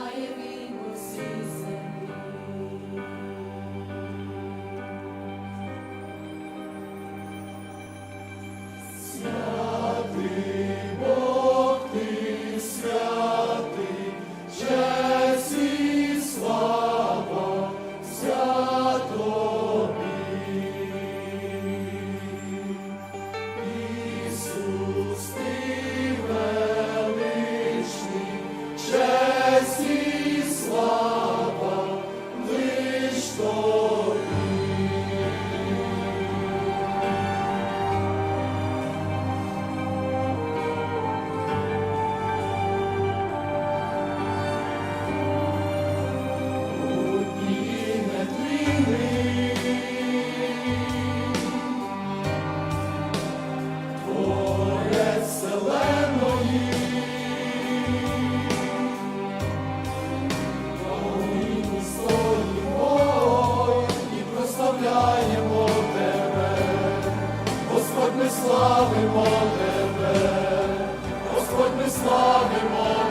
I am славимо тебе, Господь, ми славимо.